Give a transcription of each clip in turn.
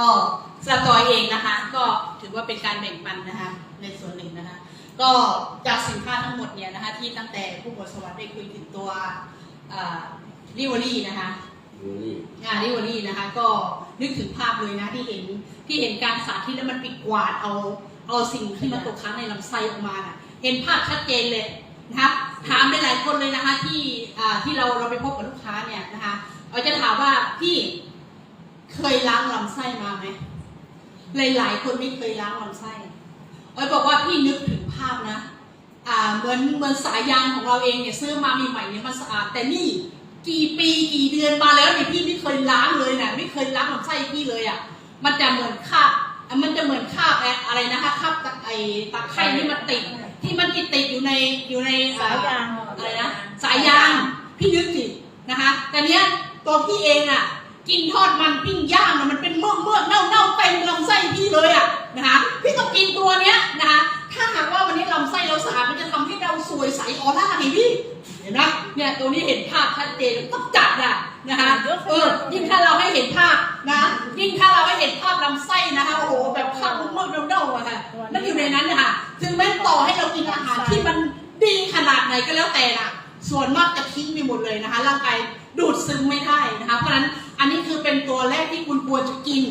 ก็สำหรับตัวเองนะคะ ก็ถือว่าเป็นการแบ่งปันนะคะในส่วนหนึ่งนะคะ ก็จากสินค้าทั้งหมดเนี่ยนะคะที่ตั้งแต่ผู้บริสวัสดิ์ได้คุยถึงตัวริวอรี่นะคะดูนี่งานริวอรี่นะคะ ก็นึกถึงภาพเลยนะที่เห็นที่เห็นการสาธิตแล้วมันปิดกวาดเอาเอาสิ่งที่มันตกค้างในลำไส้ออกมาน่ะเห็นภาพชัดเจนเลยนะครับถามหลายๆคนเลยนะคะที่อ่าที่เราเราไปพบกับลูกค้าเนี่ยนะคะเราจะถามว่าพี่ เคยล้างลำไส้มาไหมหลายๆคนไม่เคยล้างลำไส้เอ้ยบอกว่าพี่นึกถึงภาพนะ อ่าเหมือนเหมือนสายยางของเราเองเนี่ยซื้อมาใหม่ๆเนี่ยมันสะอาด แต่นี่กี่ปีกี่เดือนมาแล้วเนี่ยพี่ไม่เคยล้างเลยนะไม่เคยล้างลำไส้พี่เลยอะ มันจะเหมือนคราบอะมันจะเหมือนคราบไอ้อะไรนะคะคราบตะไอตะไคร่ที่มันติดที่มันติดติดอยู่ในอยู่ในสายยางอะไรนะสายยางพี่นึกสินะคะ แต่เนี้ยตัวพี่เองอะ กินทอดมันปิ้งย่างนะมันเป็นเมือกเมือกเน่าเน่าเต็มลำไส้พี่เลยอะนะคะพี่ต้องกินตัวเนี้ยนะคะถ้าหากว่าวันนี้ลำไส้เราสะอาดมันจะทำให้เราสวยใสออร่าไงพี่เห็นไหมเนี่ยตัวนี้เห็นภาพชัดเจนต้องจัดอะนะคะเออยิ่งถ้าเราให้เห็นภาพนะยิ่งถ้าเราให้เห็นภาพลำไส้นะคะโอ้โหแบบภาพเมือกๆเน่าๆอะค่ะนั่นอยู่ในนั้นนะคะถึงแม้ต่อให้เรากินอาหารที่มันดีขนาดไหนก็แล้วแต่นะส่วนมากจะทิ้งไปหมดเลยนะคะร่างกายดูดซึมไม่ได้นะคะเพราะฉะนั้น อันนี้คือเป็นตัวแรกที่คุณควรจะกิน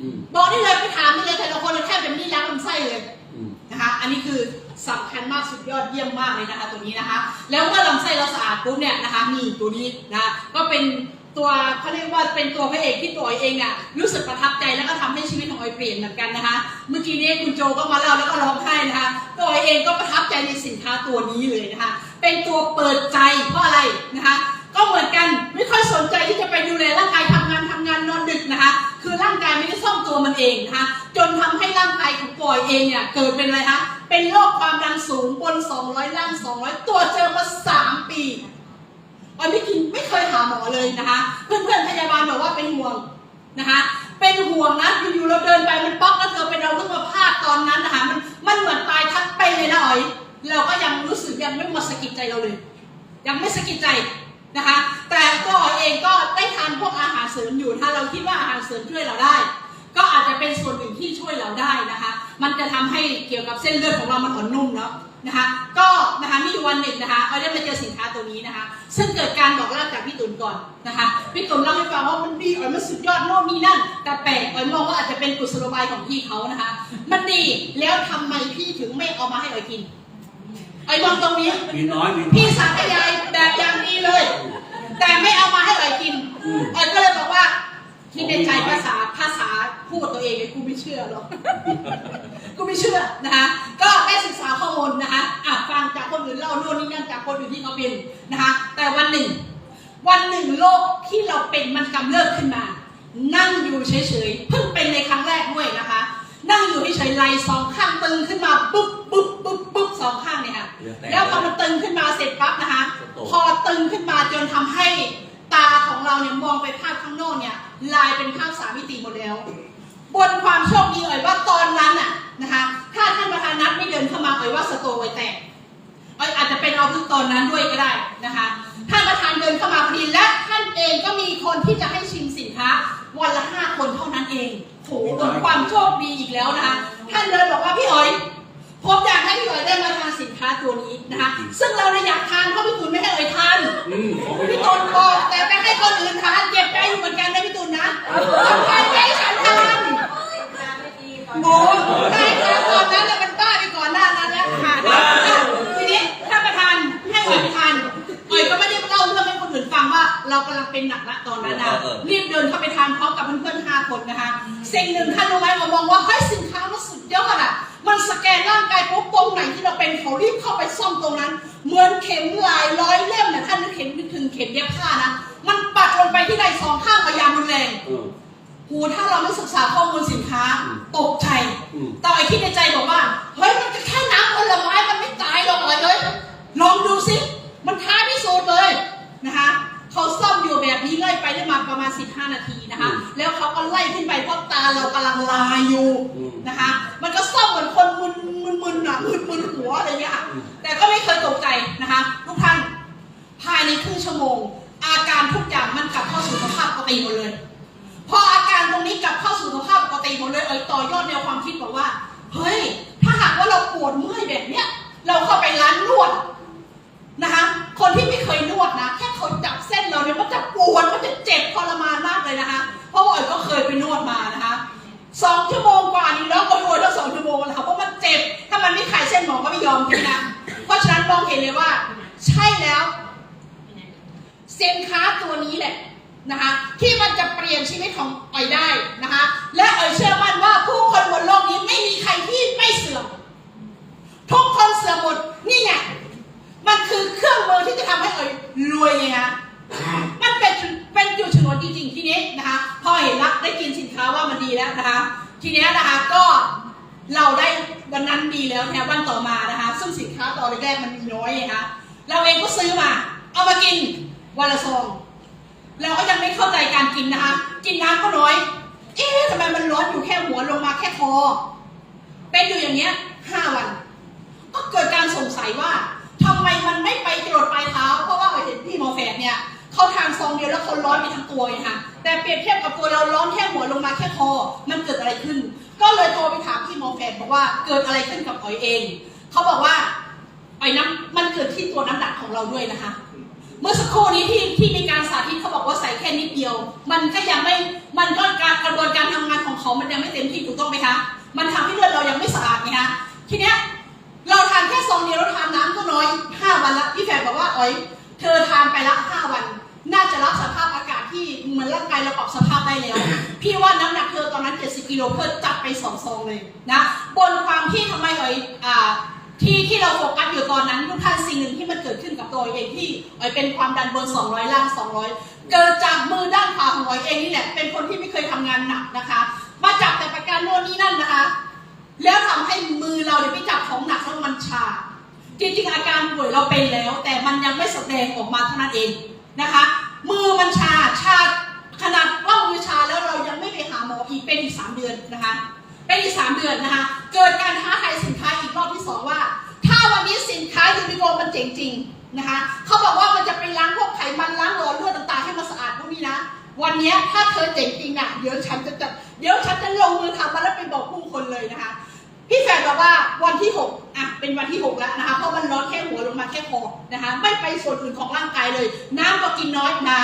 อืมบอกได้เลยไปถามได้เลยแต่ละคนเลยแค่เป็นนี่ล้างลำไส้เลยอืมนะคะ อันนี้คือสำคัญมากสุดยอดเยี่ยมมากเลยนะคะ ตัวนี้นะคะ แล้วเมื่อลำไส้เราสะอาดปุ๊บเนี่ยนะคะนี่ตัวนี้นะคะก็เป็นตัวเขาเรียกว่าเป็นตัวพระเอกที่ตัวเองอะรู้สึกประทับใจแล้วก็ทำให้ชีวิตของออยเปลี่ยนเหมือนกันนะคะ เมื่อกี้นี้คุณโจก็มาเล่าแล้วก็ร้องไห้นะคะตัวเองก็ประทับใจในสินค้าตัวนี้เลยนะคะ เป็นตัวเปิดใจเพราะอะไรนะคะ ก็เหมือนกันไม่ ค่อยสนใจที่จะไปดูแลร่างกายทำงานทำงานนอนดึกนะคะ คือร่างกายไม่ได้ซ่อมตัวมันเองนะคะจนทำให้ร่างกายของปอยเองเนี่ยเกิดเป็นอะไรคะเป็นโรคความดันสูงบน 200ล่าง200 ตัวเจอมา 3 ปีออยไม่กินไม่เคยหาหมอเลยนะคะ เพื่อนๆพยาบาลบอกว่าเป็นห่วงนะคะ เป็นห่วงนะอยู่ๆเราเดินไปมันป๊อกแล้วเธอเป็นเราเพิ่งมาพลาดตอนนั้นนะคะมันมันเหมือนตายทั้งเป็นเลยนะอ๋อยเราก็ยังรู้สึกยังไม่หมาสะกิดใจเราเลย ยังไม่สะกิดใจ นะคะ แต่ก็เองก็ได้ทานพวกอาหารเสริมอยู่ ถ้าเราคิดว่าอาหารเสริมช่วยเราได้ ก็อาจจะเป็นส่วนหนึ่งที่ช่วยเราได้นะคะ มันจะทำให้เกี่ยวกับเส้นเลือดของเรามันอ่อนนุ่มเนาะนะคะ ก็นะคะมีวันหนึ่งนะคะเอาได้มาเจอสินค้าตัวนี้นะคะ ซึ่งเกิดการบอกเล่าจากพี่ตุนก่อนนะคะ พี่ตุนเล่าให้ฟังว่ามันดีอ๋อยมันสุดยอดโน่นนี่นั่น แต่แปลกอ๋อยมองว่าอาจจะเป็นกุศโลบายของพี่เขานะคะ มันดีแล้วทำไมพี่ถึงไม่เอามาให้อ๋อยกิน อ๋อยมองตรงนี้ มีน้อยมีน้อพี่ยสาธยายแบบอย่างดีเลย แต่ไม่เอามาให้อ๋อยกินอืมอ๋อยก็เลยบอกว่าคิดในใจภาษาภาษาพูดตัวเองเลยกูไม่เชื่อหรอกกูไม่เชื่อนะคะก็ได้ศึกษาข้อมูลนะคะอะฟังจากคนอื่นเล่าโน่นนี่นั่นจากคนอื่นที่เขาเป็นนะคะแต่วันหนึ่ง วันหนึ่งโรคที่เราเป็นมันกำเริบขึ้นมา นั่งอยู่เฉยๆเพิ่งเป็นในครั้งแรกด้วยนะคะ นั่งอยู่เฉยๆไหล่สองข้างตึงขึ้นมาปุ๊บปุ๊บปุ๊บปุ๊บสองข้างเนี่ยค่ะเลือดแตกแล้วพอมันตึงขึ้นมาเสร็จปั๊บนะคะ พอตึงขึ้นมาจนทำให้ตาของเราเนี่ยมองไปภาพข้างนอกเนี่ยลายเป็นภาพสามมิติหมดแล้ว บนความโชคดีเอ่ยว่าตอนนั้นน่ะนะคะถ้าท่านประธานนัดไม่เดินเข้ามาเอ่ยว่าสโตร์ไว้แตกเอ่ยอาจจะเป็นเอาพึ่งตอนนั้นด้วยก็ได้นะคะท่านประธานเดินเข้ามาพอดีและท่านเองก็มีคนที่จะให้ชิมสินค้าวันละห้าคนเท่านั้นเอง โหบนความโชคดีอีกแล้วนะคะ ท่านเดินบอกว่าพี่อ๋อยผมอยากให้พี่อ๋อยได้มาทานสินค้าตัวนี้นะคะ ซึ่งเราเนี่ยอยากทานเพราะพี่ตุนไม่ให้อ๋อยทานอืมของไม่พี่น้ตุอยนบอกแต่ไปให้คนอื่นทานเจ็บใจอยู่เหมือนกันนะพี่ตุนนะทำไมไม่ให้ฉันทานโง่ กำลังเป็นหนักละตอนนั้นนะรีบเดินเข้าไปทานพร้อมกับเพื่อนๆห้าคนนะคะ สิ่งหนึ่งท่านรู้ไหมมามองว่าเฮ้ยสินค้ามันสุดยอดอะ มันสแกนร่างกายปุ๊บตรงไหนที่เราเป็นเขารีบเข้าไปซ่อมตรงนั้น เหมือนเข็มหลายร้อยเล่มเนี่ยท่านนึกเข็มนึกถึงเข็มเย็บผ้านะ มันปักลงไปที่ใดสองข้างพยายามรุนแรงเออหูถ้าเราไม่ศึกษาข้อมูลสินค้าอืมตกใจ อืม ต่อไอคิดในใจบอกว่า เฮ้ยมันก็แค่น้ำผลไม้มันไม่ตายหรอกเลยเลยลองดูสิ มันท้าพิสูจน์เลยนะคะ เขาซ่อมอยู่แบบนี้ไล่ไปได้มาประมาณ 15 นาทีนะคะ แล้วเขาก็ไล่ขึ้นไปเพราะตาเรากำลังลายอยู่อืมนะคะ มันก็ซ่อมเหมือนคนมึนมึนมึนหนัมึนมึนหัวอะไรอย่างเงี้ยค่ะอืมแต่ก็ไม่เคยตกใจนะคะทุกท่านภายในครึ่งชั่วโมง อาการทุกอย่างมันกลับเข้าสู่สภาพปกติหมดเลยพออาการตรงนี้กลับเข้าสู่สภาพปกติหมดเลยเอยต่อยอดแนวความคิดบอกว่าเฮ้ย สินค้าตัวนี้แหละนะคะที่มันจะเปลี่ยนชีวิตของออยได้นะคะและออยเชื่อมั่นว่าผู้คนบนโลกนี้ไม่มีใครที่ไม่เสื่อมทุกคนเสื่อมหมดนี่ไงมันคือเครื่องมือที่จะทำให้ออยรวยไงฮะมันเป็นเป็นจุดชนวนจริงๆที่นี้นะคะพอเห็นละได้กินสินค้าว่ามันดีแล้วนะคะ ทีนี้นะคะก็เราได้วันนั้นดีแล้วเนี่ยวันต่อมานะคะ ซึ่งสินค้าตอนแรกมันมีน้อยไงคะเราเองก็ซื้อมา เอามากิน วันละซองเราก็ยังไม่เข้าใจการกินนะคะ กินน้ำก็น้อย เอ๊ะทำไมมันร้อนอยู่แค่หัวลงมาแค่คอ เป็นอยู่อย่างเนี้ยห้าวัน ก็เกิดการสงสัยว่าทำไมมันไม่ไปจรดปลายเท้า เพราะว่าเห็นพี่หมอแฝดเนี่ยเขาทานซองเดียวแล้วเขาร้อนไปทั้งตัวไงคะแต่เปรียบเทียบกับตัวเราร้อนแค่หัวลงมาแค่คอ มันเกิดอะไรขึ้น ก็เลยโทรไปถามพี่หมอแฝดบอกว่าเกิดอะไรขึ้นกับอ๋อยเอง เขาบอกว่าอ๋อยน้ำมันเกิดที่ตัวน้ำหนักของเราด้วยนะคะ เมื่อสักครู่นี้ที่ที่มีการสาธิตเขาบอกว่าใส่แค่นิดเดียว มันก็ยังไม่มันก็การกระบวนการทำงานของเขามันยังไม่เต็มที่ถูกต้องไหมคะมันทำให้เลือดเรายังไม่สะอาดไงคะทีเนี้ยเราทานแค่ซองเดียวเราทานน้ำก็น้อย5วันละพี่แฝดบอกว่าอ๋อย เธอทานไปละ5วัน น่าจะรับสภาพอากาศที่เหมือนร่างกายเราปรับสภาพได้แล้ว พี่ว่าน้ำหนักเธอตอนนั้น 70กิโลเธอจับไปสองซองเลยนะบนความที่ทำไมอ๋อยอ่า ที่ที่เราโฟกัสอยู่ตอนนั้นทุกท่านสิ่งหนึ่งที่มันเกิดขึ้นกับตัวเองที่อ๋อยเป็นความดันบน 200 ล่าง 200 เกิดจากมือด้านขวาของอ๋อยเองนี่แหละเป็นคนที่ไม่เคยทำงานหนักนะคะ มาจับแต่ประการโน่นนี่นั่นนะคะ แล้วทำให้มือเราเนี่ยไปจับของหนักแล้วมันชาจริงๆอาการป่วยเราเป็นแล้ว แต่มันยังไม่แสดงออกมาเท่านั้นเองนะคะ มือมันชาชาขนาดว่ามือชาแล้วเรายังไม่ไปหาหมออีกเป็นอีกสามเดือนนะคะ เป็นอีกสามเดือนนะคะ เกิดการท้าทายสินค้าอีกรอบที่สองว่า ถ้าวันนี้สินค้ายูนิโกมันเจ๋งจริงนะคะเขาบอกว่ามันจะไปล้างพวกไขมันล้างหลอดเลือดต่างๆให้มันสะอาดพวกนี้นะ วันนี้ถ้าเธอเจ๋งจริงอะเดี๋ยวฉันจะจะเดี๋ยวฉันจะลงมือทำมาแล้วไปบอกผู้คนเลยนะคะ พี่แฟนบอกว่าวันที่หกอะเป็นวันที่หกแล้วนะคะเพราะมันร้อนแค่หัวลงมาแค่คอนะคะไม่ไปส่วนอื่นของร่างกายเลย น้ำก็กินน้อยนะ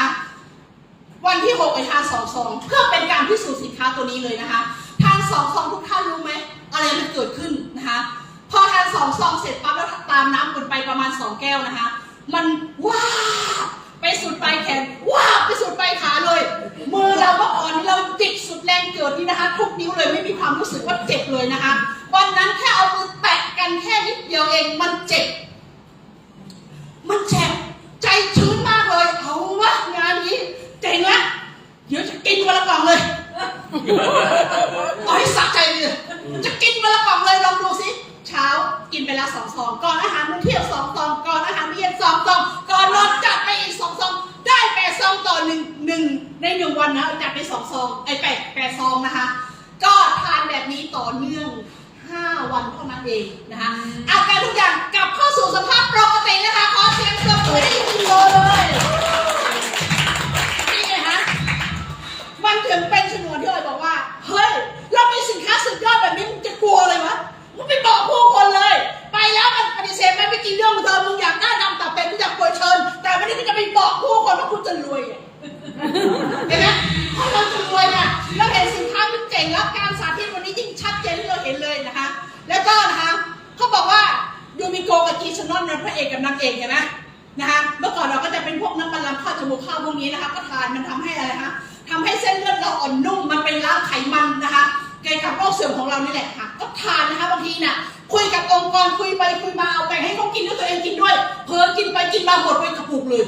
วันที่6ไปทาสองซองเพื่อเป็นการพิสูจน์สินค้าตัวนี้เลยนะคะ สองซองทุกท่านรู้ไหมอะไรมันเกิดขึ้นนะคะพอทานสองซองเสร็จปั๊บแล้วตามน้ำบนไปประมาณสองแก้วนะคะ มันว้าไปสุดปลายแขนว้าไปสุดปลายขาเลย มือเราก็อ่อนเราจิกสุดแรงเกิดนี่นะคะ ทุกนิ้วเลยไม่มีความรู้สึกว่าเจ็บเลยนะคะ วันนั้นแค่เอามือแตะกันแค่นิดเดียวเองมันเจ็บ มันเจ็บใจชื้นมากเลย เอาวะงานนี้เจ๋งละเดี๋ยวจะกินวันละกล่องเลยเอาให้สะใจเลยจะกินวันละกล่องเลยลองดูสิเช้ากินไป ละสองซองก่อนอาหารมื้อเที่ยงสองซองก่อนอาหารมื้อเย็นสองซองก่อนนอนจัดไปอีกสองซองได้แปดซองต่อหนึ่งหนึ่งในหนึ่งวันนะจัดไปสองซองไอแปดแปดซองนะคะ ก็ทานแบบนี้ต่อเนื่อง5วันเท่านั้นเองนะคะอาการทุกอย่างกลับเข้าสู่สภาพปกตินะคะขอเสียงปรบมือให้คุณโยเลยนี่ไงฮะมันถึง กกับจีชนอนเป็นพระเอกกับนางเอกเห็นไหมนะคะเมื่อก่อนเราก็จะเป็นพวกน้ำมันลำข้าวจมูกข้าวพวกนี้นะคะก็ทานมันทำให้อะไรคะทำให้เส้นเลือดเราอ่อนนุ่มมันเป็นล้างไขมันนะคะเกี่ยวกับโรคเสื่อมของเรานี่แหละค่ะ ก็ทานนะคะบางทีน่ะคุยกับองค์กรคุยไปคุยมาเอาแบ่งให้เขากินแล้วตัวเองกินด้วยเพิ่มกินไปกินมาหมดไปกระปุกเลย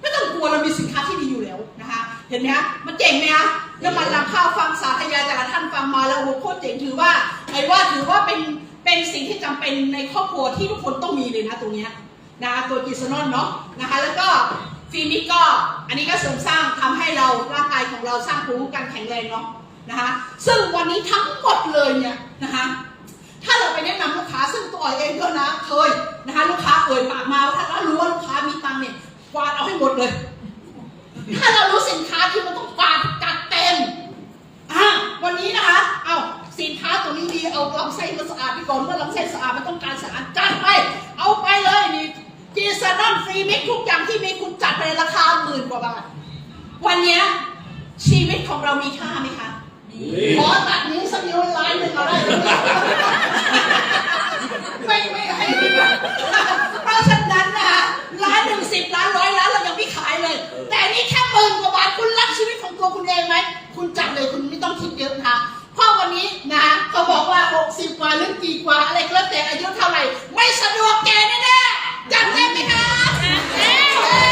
ไม่ต้องกลัวเรามีสินค้าที่ดีอยู่แล้วนะคะ เห็นไหมคะมันเจ๋งไหมคะน้ำมันลำข้าวฟังสาธยายแต่ละท่านฟังมาแล้วโอ้โหโคตรเจ๋งถือว่าไอ้ว่าถือว่าเป็น เป็นสิ่งที่จำเป็นในครอบครัวที่ทุกคนต้องมีเลยนะตรงนี้นะคะตัวกิซานอนเนาะนะคะแล้วก็ฟีนิกก็อันนี้ก็เสริมสร้างทำให้เราร่างกายของเราสร้างภูมิคุ้มกันแข็งแรงเนาะนะคะซึ่งวันนี้ทั้งหมดเลยเนี่ยนะคะถ้าเราไปแนะนำลูกค้าซึ่งตัวเองก็นะเคยนะคะลูกค้าเอ่ยปากมาว่าถ้ารู้ว่าลูกค้ามีตังเนี่ยกวาดเอาให้หมดเลย ถ้าเรารู้สินค้าที่มันต้องกวาดจัดเต็มวันนี้นะคะเอา สินค้าตัวนี้ดีเอาลำไส้มาสะอาดดีก่อนว่าลำไส้สะอาดมันต้องการสะอาดจัดไป เอาไปเลยนี่จีซานอนฟรีมิกทุกอย่างที่มีคุณจัดไปราคาหมื่นกว่าบาท วันเนี้ยชีวิตของเรามีค่าไหมคะขอตัดนิ้วสักนิ้วล้านหนึ่งเราได้ไหมไม่ไม่ให้เพราะฉะนั้นนะคะล้านหนึ่งสิบล้านร้อยล้านเรายังไม่ขายเลย แต่นี่แค่หมื่นกว่าบาทคุณรักชีวิตของตัวคุณเองไหม คุณจัดเลยคุณไม่ต้องคิดเยอะนะคะ นนี้นะเขาบอกว่า 60 กว่าหรือกี่กว่าอะไรก็แล้วแต่อายุเท่าไหร่ ไม่สะดวกแกแน่ๆจำได้ไหมคะ